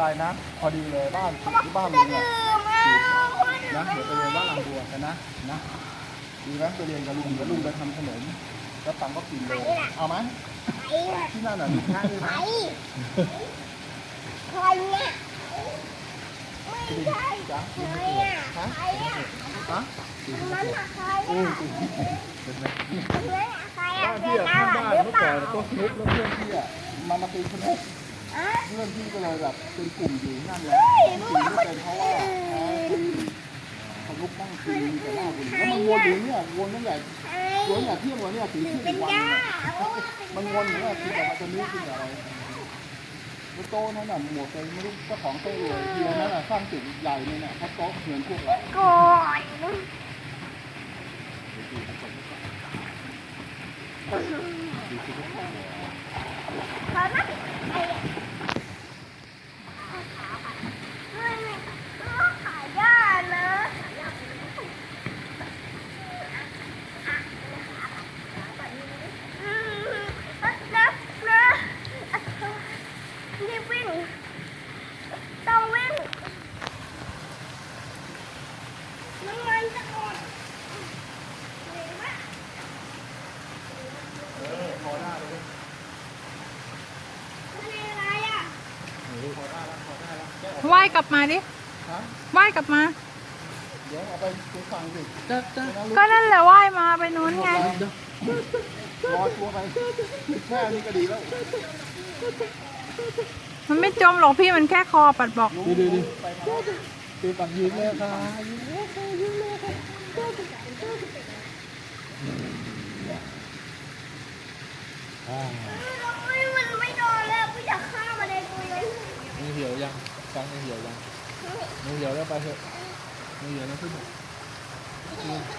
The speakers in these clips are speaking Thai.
ไรนะพอดีเลยบ้านที่บ้านลุจะงเนี่ยดื่มเอาคนนะเดี๋ยวไปเรียนบ้านลำบัวกันนะนะดีไหมไปเรียนกับลุงเดี๋ยวลุงไปทำขนมแล้วตังก็กินเลยเอาไหมใครน่ะที่นั่นน่ะมีง่ายด้วยใครนะใครเนี่ยไม่ใช่จ๊ะใครอะฮะใครอะฮะมันอะใครโอ้อะยเป็นไหมมันอะใครอะบ้านเป็พี่นอะอาข้างหารบ้านหรือเมื่อเปก่ล่าอนโต๊ะสนุกแล้วเพื่อนพี่อะมามาตีสนุกอะ เพื่อนพี่ก็เลยแบบเป็นกลุ่มอยู่นั่นแหละตีไม่เป็นเพราะว่าเขาลุกนั่งตีแต่หน้าบุหรี่แล้วมันวนอยู่เนี่ยวนตั้งแต่ใครวนอย่างเที่ยงวันเนี่ยถึงเที่วันย่าเนี่ยโอ้ยเป็นมันวนเหมือนว่าคิดออกมาจะนึกขึ้นอะไรแล้วโต๊ะนั้นน่ะหมวกไปไม่รู้เจ้าของโต๊ะเลยทียวนั้นน่ะสร้างตึกใหญ่เลยเนี่ยเพราะโต๊ะเหมือนพวกเราก่อนขอนะไอ้ไม่ไม่ต้องขายย่านะอืมนะนะรีบวิ่ ง ต้องวิ่งน้ำมันจะหมดเห็นไหมเออพอได้เลยมันเป็นอะไรอะพอได้แล้วพอได้แล้วแก้ออกว่ายกลับมาดิฮะว่ายกลับมา เดี๋ยวเอาไปไปฟังสิจ้าจ้าก็นั่นแหละว่ายมาไปนู้นไง รอตัวไปแค่นี้ก็ดีแล้ว มันไม่จมหรอกพี่มันแค่คอปัดบอก ดูดูดูไปมาตีปังยืนเลยค่ะยืนเลยอ่าเฮ้ยมันไม่โดนแล้วพี่จะฆ่ามันเลยกูเลยมือเหี่ยวยังฟังมือเหี่ยวยังมือเหี่ยวแล้วไปเถอะมือเหี่ยวแล้วขึ้นเถอะ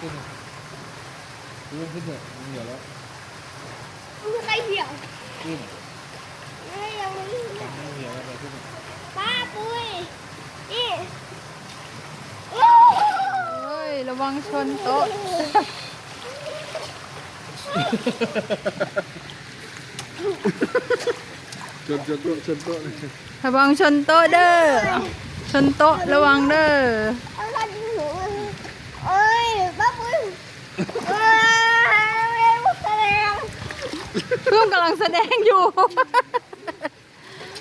ขึ้นหนเถอะขึ้นหนเถอะมือเหี่ยวแล้วมึงใครเหี่ยวขึ้นไม่ยังไม่ ฟังมือเหี่ยวแล้วไปขึ้นเถอะ ป้าปุ้ยนี่ เฮ้ย ระ วังชนโต๊ะจนจนโต๊ะจนโต๊ะเลยระวังชนโต๊ะเด้อ ชนโต๊ะระวังเด้ออะไรหนูเอ้ยป้าปุ้ยเอ้ยเร็วแสดงเพิ่งกำลังแสดงอยู่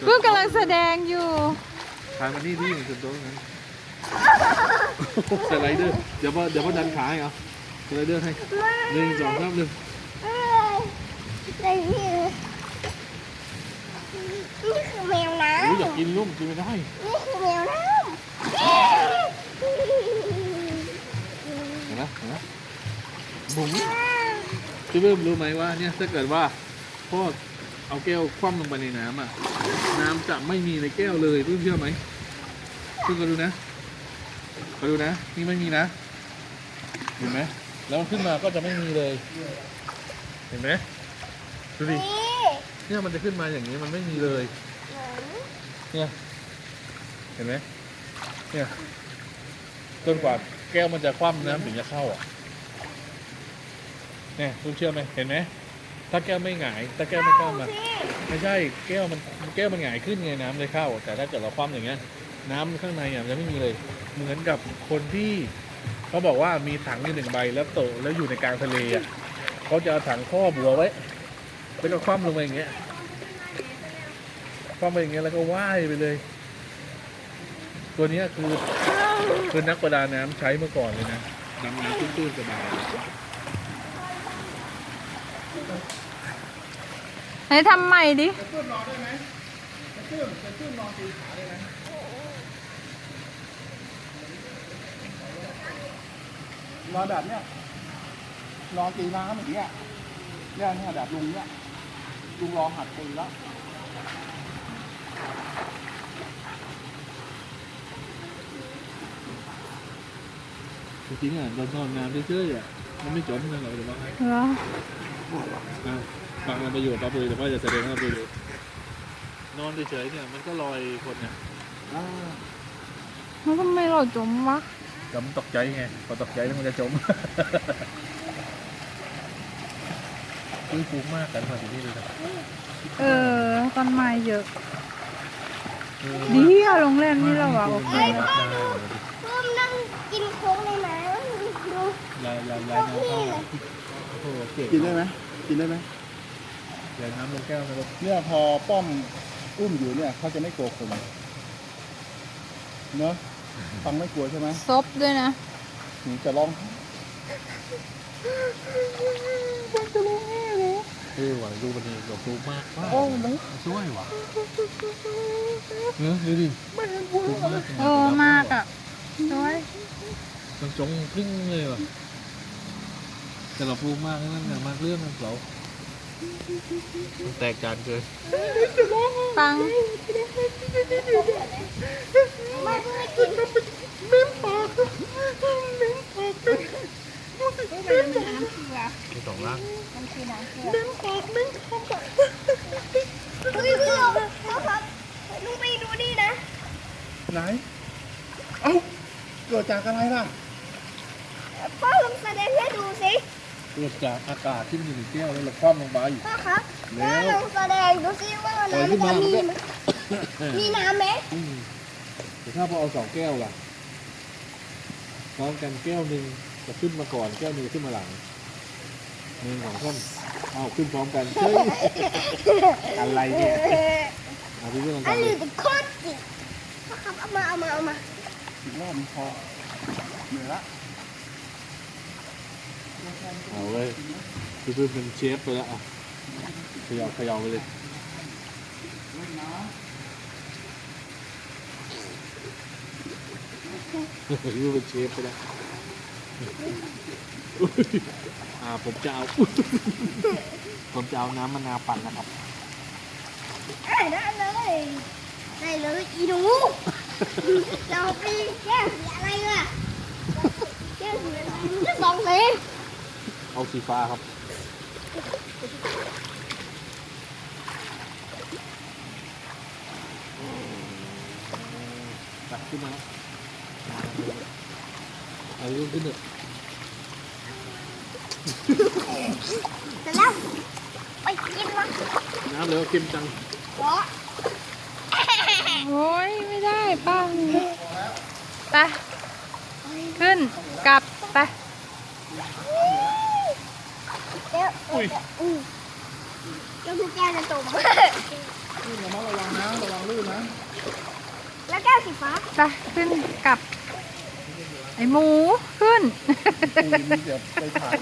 เพิ่งกำลังแสดงอยู่ขายมานี่ที่จนโต๊ะนั้น สไลเดอร์เดี๋ยวพอเดี๋ยวพอดันขาให้เอาสไลเดอร์ให้หนึ่งสองสามหนึ่งเอ้ยไอ้นี่นี่คือแมวน้โอ้ยอยากกินนุ่มกินไม่ได้ำนี่คือแมวน้เห็นไหมเห็นไหมบุ๋มพี่เบิ้มรู้ไหมว่าเนี่ยถ้าเกิดว่าพ่อเอาแก้วคว่ำลงไปในน้ำอะ น้ำจะไม่มีในแก้วเลยเพิ่งเชื่อไหมเพิ่งก็ดูนะ ก็ดูนะ นี่ไม่มีนะ เห็นไหมแล้วมันขึ้นมาก็จะไม่มีเลย เห็นไหมดูดิำนี่เนี่ยมันจะขึ้นมาอย่างนี้มันไม่มีเลย เนี่ย เห็นไหมเนี่ยจนกว่าแก้วมันจะคว่ำน้ำถึงจะเข้าอะเนี่ยคุณเชื่อไหมเห็นไหมถ้าแก้วไม่หงาย ถ้าแก้วไม่คว่ำอะไม่ใช่แก้วมันแก้วมันหงายขึ้นไงน้ำเลยเข้า แต่ถ้าเกิดเราคว่ำอย่างเงี้ยน้ำข้างในอะมันจะไม่มีเลย เหมือนกับคนที่เขาบอกว่ามีถังอยู่หนึ่งใบแล้วโตะแล้วอยู่ในกลางทะเลอะเขาจะเอาถังครอบบัวไว้แล้วก็คว่ำลงไปอย่างเงี้ยคว่ำไปอย่างเงี้ยแล้วก็ว่ายไปเลย ตัวเนี้ยคือคือนักประดาน้ำใช้เมื่อก่อนเลยนะดำน้ำตื้นๆสบายไหนทำใหม่ดิจะตื้นนอนได้ไหมจะตื้นจะตื้นนอนตีขาได้ไหม นอนแบบเนี้ยนอนตีน้ำอย่างเงี้ยเนี่ยเนี่ยแบบลุงเนี่ยลุงลองหัดตีแล้วจริงๆอะเรานอนน้ำเฉยๆอะมันไม่จมนะเราจะว่าให้เหรออะฟังมันไปอยู่ปั๊บเลยแต่ว่าจะแสดงให้ไปดูนอนเฉยๆเนี่ยมันก็ลอยคนเนี่ยมันก็ไม่หลอดจมวะ จมตกใจไง พอตกใจแล้วมันจะจมอุ้ยฟูมากกันมาที่นี่เลยนะเออต้นไม้เยอะ ดีอะโรงแรมนี้เราอะโอเคเอ้ยพ่อดูเพิ่มนั่งกินโค้งในน้ำดูยายยายยายน้ำเข้าโอ้โหเก่งกินได้ไหมกินได้ไหมยายน้ำลงแก้วนะลูกเนี่ยพอป้อมอุ้มอยู่เนี่ยเขาจะไม่กลัวคนเนอะ ฟังไม่กลัวใช่ไหมซบด้วยนะหนูจะร้องเออว่ะดูมันนี่ดอกดูมากมากโอ้แล้วช่วยว่ะเออดูดิดูมากโอ้มากอะสวยมันจงพึ่งเลยว่ะแต่เราพูดมากนั่นน่ะมากเรื่องมันเรามัน แตกจานเกินปังไม่เพิ่งไม่กินมีสองร่างเฮ้ยพี่เราพ่อครับลุงไปดูนี่นะ ไหน เอ้า เกิดจากอะไรล่ะ พ่อลองแสดงให้ดูสิ เกิดจากอากาศที่มันอยู่ในแก้วแล้วเราคว่ำลงไป พ่อครับแล้พ่อวลองแสดงดูสิว่าปล่อยขึ้นน้ำมาจะมีมันก็ไหมมีน้ำไหมอืมแต่ถ้าพอเอาสองแก้วล่ะพร้อมกันแก้วหนึ่งจะขึ้นมาก่อนแก้วหนึ่งขึ้นมาหลังหนึ่งของท่านเอาขึ้นพร้อมกันเฮ้ยอะไรเนี่ยเอาพี่เรื่องอักันนเลนี้ยจะโคตรจิกพ่อครับเอามาเอามาเอามาอีกรอบมันพอเหนื่อยละ เอาเลยพี่เพื่อเป็นเชฟไปแล้วอะขย่าขย่าไปเลยพี่เพื่อนเป็นเชฟไปแล้วอุ๊ยอ่าผมจะเอาผมจะเอาน้ำมะนาวปั่นนะครับได้เลยได้เลยอีหนูเราไปแก้สีอะไรล่ะแก้สีอะไรจะสองสี เอาสีฟ้าครับตักขึ้นมาครับเอาลูกขึ้นเถอะเสร็จแล้วไปกินมาน้ำเลยว่าเค็มจังเพราะโอ้ยไม่ได้ปังไปขึ้นกลับไป เดี๋ยวอุ้ยแล้วพี่แก้วจะตกนี่ระมัดระวังนะระวังลื่นนะแล้วแก้วสีฟ้าไปขึ้นกลับ ไอหมูขึ้น ปูนเดี๋ยวไปถ่าย